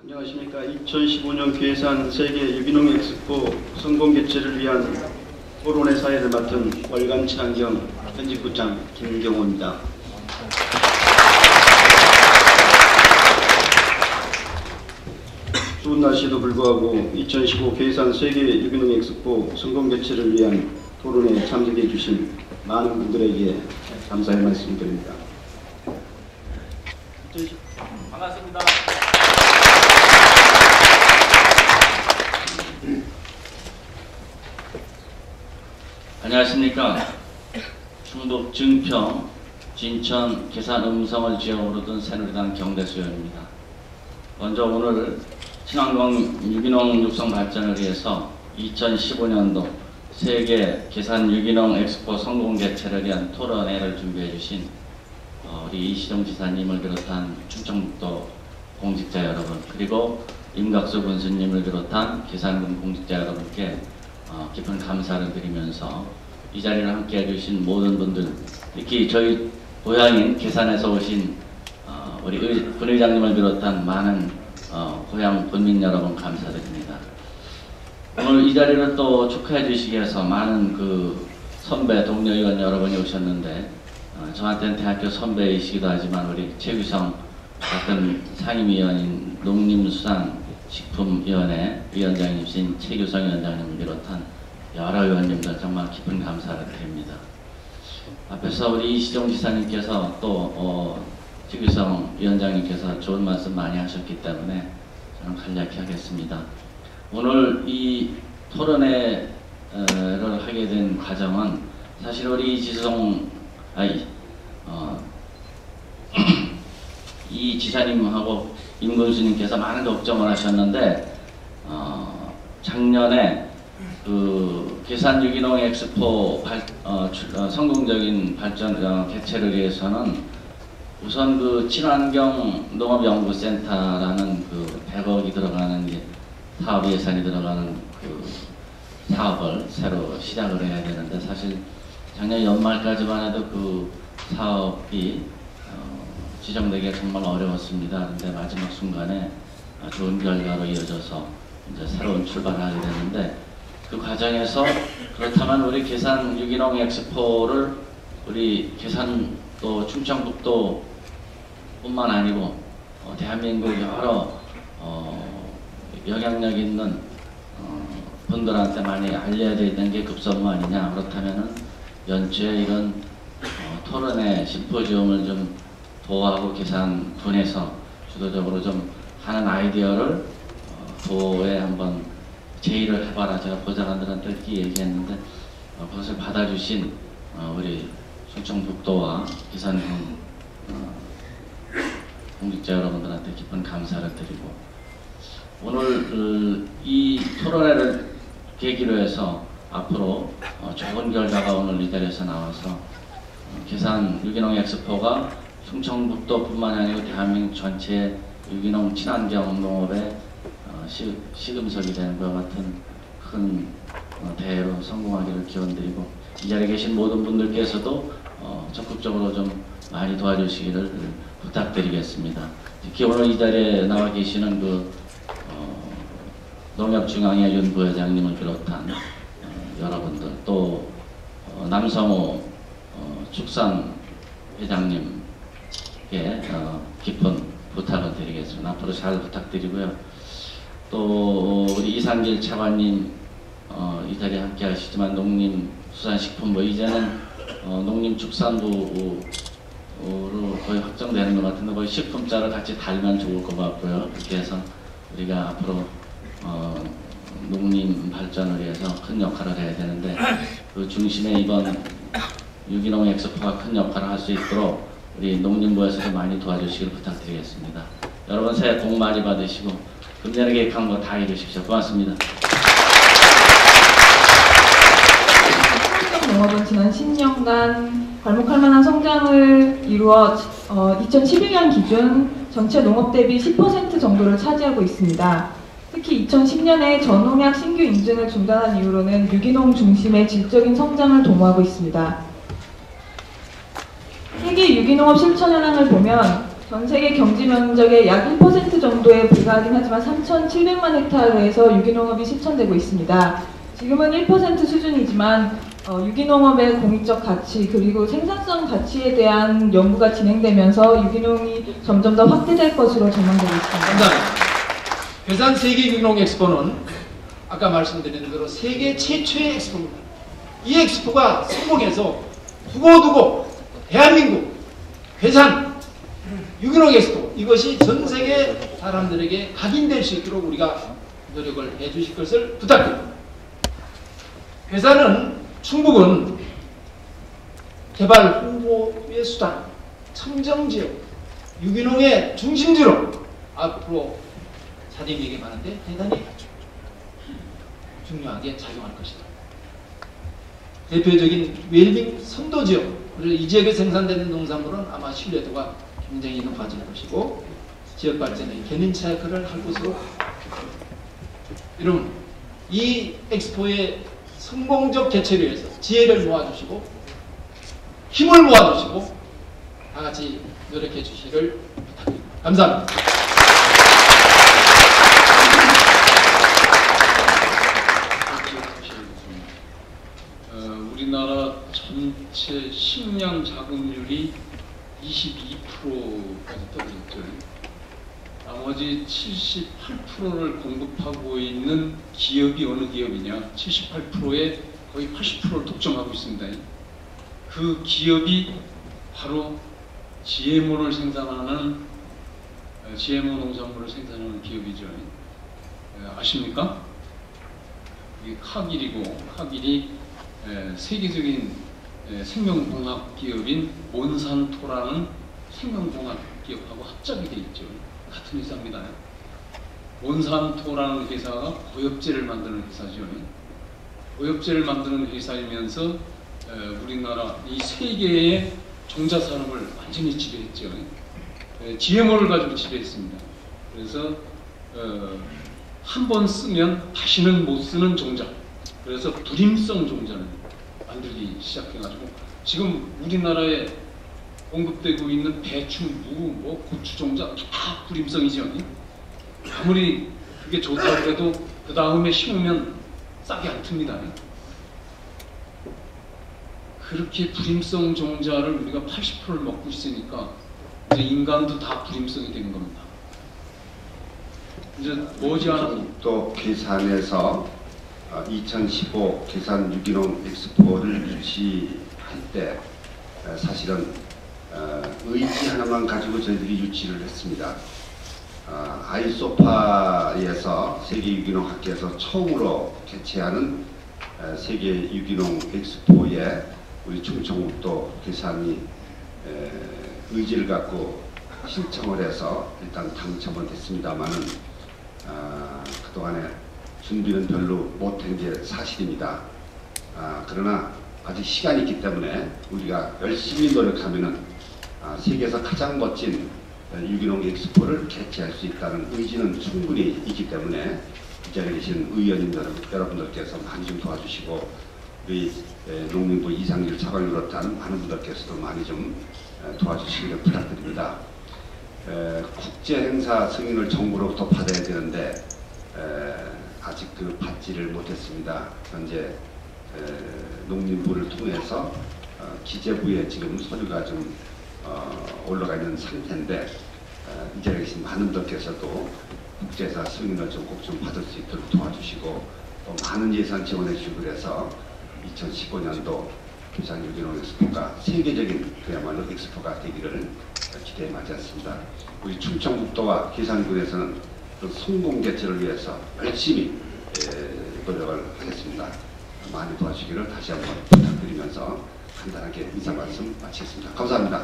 안녕하십니까. 2015년 괴산 세계 유기농 엑스포 성공 개최를 위한 토론회 사회를 맡은 월간 친환경 편집부장 김경호입니다. 추운 날씨에도 불구하고 2015 괴산 세계 유기농 엑스포 성공 개최를 위한 토론회에 참석해 주신 많은 분들에게 감사의 말씀드립니다. 반갑습니다. 안녕하십니까. 충북 증평, 진천, 계산 음성을 지역으로 둔 새누리당 경대수연입니다. 먼저 오늘 친환경 유기농 육성 발전을 위해서 2015년도 세계 계산 유기농 엑스포 성공 개최를 위한 토론회를 준비해 주신 어, 우리 이시정 지사님을 비롯한 충청북도 공직자 여러분 그리고 임각수 군수님을 비롯한 계산군 공직자 여러분께 어, 깊은 감사를 드리면서 이 자리를 함께 해주신 모든 분들 특히 저희 고향인 계산에서 오신 어, 우리 의, 군의장님을 비롯한 많은 어, 고향 군민 여러분 감사드립니다. 오늘 이 자리를 또 축하해 주시기 위해서 많은 그 선배 동료 의원 여러분이 오셨는데 어, 저한테는 대학교 선배이시기도 하지만 우리 최규성 같은 상임위원인 농림수산 식품위원회 위원장이신 최규성 위원장님을 비롯한 여러 의원님들 정말 깊은 감사를 드립니다. 앞에서 우리 이시정 지사님께서 또 어, 최규성 위원장님께서 좋은 말씀 많이 하셨기 때문에 저는 간략히 하겠습니다. 오늘 이 토론회를 하게 된 과정은 사실 우리 지성 아이 어, 이 지사님하고 임근수님께서 많은 걱정을 하셨는데 어, 작년에 그 계산 유기농 엑스포 발, 어, 출- 어, 성공적인 발전 어, 개최를 위해서는 우선 그 친환경 농업연구센터라는 그 100억이 들어가는 사업 예산이 들어가는 그 사업을 새로 시작을 해야 되는데 사실 작년 연말까지만 해도 그 사업이 어, 지정되기가 정말 어려웠습니다. 그런데 마지막 순간에 어, 좋은 결과로 이어져서 이제 새로운 출발을 하게 됐는데 그 과정에서 그렇다면 우리 계산 유기농 엑스포를 우리 계산 또 충청북도 뿐만 아니고 어, 대한민국 여러 어, 영향력 있는 어, 분들한테 많이 알려져 있는 게 급선무 아니냐 그렇다면은 연초에 이런 어, 토론회 심포지움을 좀 도하고 계산군에서 주도적으로 좀 하는 아이디어를 어, 도에 한번 제의를 해봐라. 제가 보좌관들한테 이렇게 얘기했는데 어, 그것을 받아주신 어, 우리 충청북도와 기산군 어, 공직자 여러분들한테 깊은 감사를 드리고 오늘 그, 이 토론회를 계기로 해서 앞으로 어, 좋은 결과가 오늘 이 자리에서 나와서 어, 계산 유기농 엑스포가 충청북도뿐만 아니고 대한민국 전체 유기농 친환경 농업의 어, 시, 시금석이 되는 것 같은 큰 어, 대회로 성공하기를 기원드리고 이 자리에 계신 모든 분들께서도 어, 적극적으로 좀 많이 도와주시기를 부탁드리겠습니다. 특히 오늘 이 자리에 나와 계시는 그 어, 농협중앙회 윤 부회장님을 비롯한 어, 여러분들 또 어, 남성호 어, 축산 회장님 께 어, 깊은 부탁을 드리겠습니다. 앞으로 잘 부탁드리고요. 또 우리 이상길 차관님 어, 이 자리에 함께 하시지만 농림 수산식품부 이제는 어, 농림축산부로 거의 확정되는 것 같은데 거의 식품자를 같이 달면 좋을 것 같고요. 그렇게 해서 우리가 앞으로 어, 농림 발전을 위해서 큰 역할을 해야 되는데 그 중심에 이번 유기농 엑스포가 큰 역할을 할 수 있도록 우리 농림부에서도 많이 도와주시길 부탁드리겠습니다. 여러분 새해 복 많이 받으시고 금년에 계획한 거 다 이루십시오. 고맙습니다. 농업은 지난 10년간 괄목할 만한 성장을 이루어 어, 2012년 기준 전체 농업 대비 10% 정도를 차지하고 있습니다. 특히 2010년에 전농약 신규 인증을 중단한 이후로는 유기농 중심의 질적인 성장을 도모하고 있습니다. 세계 유기농업 실천 현황을 보면 전 세계 경지 면적의 약 1% 정도에 불과하긴 하지만 3,700만 헥타르에서 유기농업이 실천되고 있습니다. 지금은 1% 수준이지만 어, 유기농업의 공익적 가치 그리고 생산성 가치에 대한 연구가 진행되면서 유기농이 점점 더 확대될 것으로 전망되고 있습니다. 감사합니다. 괴산 세계 유기농 엑스포는 아까 말씀드린 대로 세계 최초의 엑스포입니다. 이 엑스포가 성공해서 두고두고 대한민국 괴산 유기농 엑스포 이것이 전 세계 사람들에게 각인될 수 있도록 우리가 노력을 해 주실 것을 부탁드립니다. 괴산은 충북은 개발 홍보의 수단, 청정지역, 유기농의 중심지로 앞으로 자립에게 많은데 대단히 중요하게 작용할 것이다. 대표적인 웰빙 선도지역, 그리고 이 지역에 생산되는 농산물은 아마 신뢰도가 굉장히 높아질 것이고 지역 발전에 견인차 역할을 할 것으로 여러분 이 엑스포의 성공적 개최를 위해서 지혜를 모아주시고 힘을 모아주시고 다 같이 노력해 주시기를 부탁드립니다. 감사합니다. 어, 우리나라 식량 자급률이 22%까지 떨어졌죠. 나머지 78%를 공급하고 있는 기업이 어느 기업이냐? 78%의 거의 80%를 독점하고 있습니다. 그 기업이 바로 GMO를 생산하는 어, GMO 농산물을 생산하는 기업이죠. 어, 아십니까? 이게 카길이고 카길이 에, 세계적인 에, 생명공학 기업인 몬산토라는 생명공학 기업하고 합작이 돼 있죠. 같은 회사입니다. 몬산토라는 회사가 고엽제를 만드는 회사죠. 고엽제를 만드는 회사이면서 에, 우리나라 이 세계의 종자 산업을 완전히 지배했죠. GMO를 가지고 지배했습니다. 그래서 어, 한번 쓰면 다시는 못 쓰는 종자. 그래서 불임성 종자를 만들기 시작해가지고 지금 우리나라에 공급되고 있는 배추, 무, 뭐 고추 종자 다 불임성이죠. 아무리 그게 좋다고 해도 그 다음에 심으면 싹이 안 틉니다. 그렇게 불임성 종자를 우리가 80%를 먹고 있으니까 이제 인간도 다 불임성이 되는 겁니다. 이제 머지않아 또 계산에서 2015 계산 유기농 엑스포를 유치할 때 어, 사실은 어, 의지 하나만 가지고 저희들이 유치를 했습니다. 어, 아이소파에서 세계 유기농 학회에서 처음으로 개최하는 어, 세계 유기농 엑스포에 우리 충청북도 계산이 에, 의지를 갖고 신청을 해서 일단 당첨은 됐습니다만은 아, 그동안에 준비는 별로 못한 게 사실입니다. 아, 그러나 아직 시간이 있기 때문에 우리가 열심히 노력하면은 아, 세계에서 가장 멋진 어, 유기농 엑스포를 개최할 수 있다는 의지는 충분히 있기 때문에 이 자리에 계신 의원님 여러분- 여러분들께서 많이 좀 도와주시고 우리 에, 농림부 이상일 차관을 비롯한 많은 분들께서도 많이 좀 에, 도와주시기를 부탁드립니다. 에, 국제 행사 승인을 정부로부터 받아야 되는데 에, 아직 그 받지를 못했습니다. 현재 에, 농림부를 통해서 어, 기재부에 지금 서류가 좀 어, 올라가 있는 상태인데 어, 이 자리에 계신 많은 분들께서도 국제사 승인을 좀 꼭 좀 받을 수 있도록 도와주시고 또 많은 예산 지원해 주시고 그래서 2015년도 부산 유기농 엑스포가 세계적인 그야말로 엑스포가 되기를 기대에 맞지 않습니다. 우리 충청북도와 계산군에서는 그 성공 개최를 위해서 열심히 에, 노력을 하겠습니다. 많이 도와주시기를 다시 한번 부탁드리면서 간단하게 인사 말씀 마치겠습니다. 감사합니다.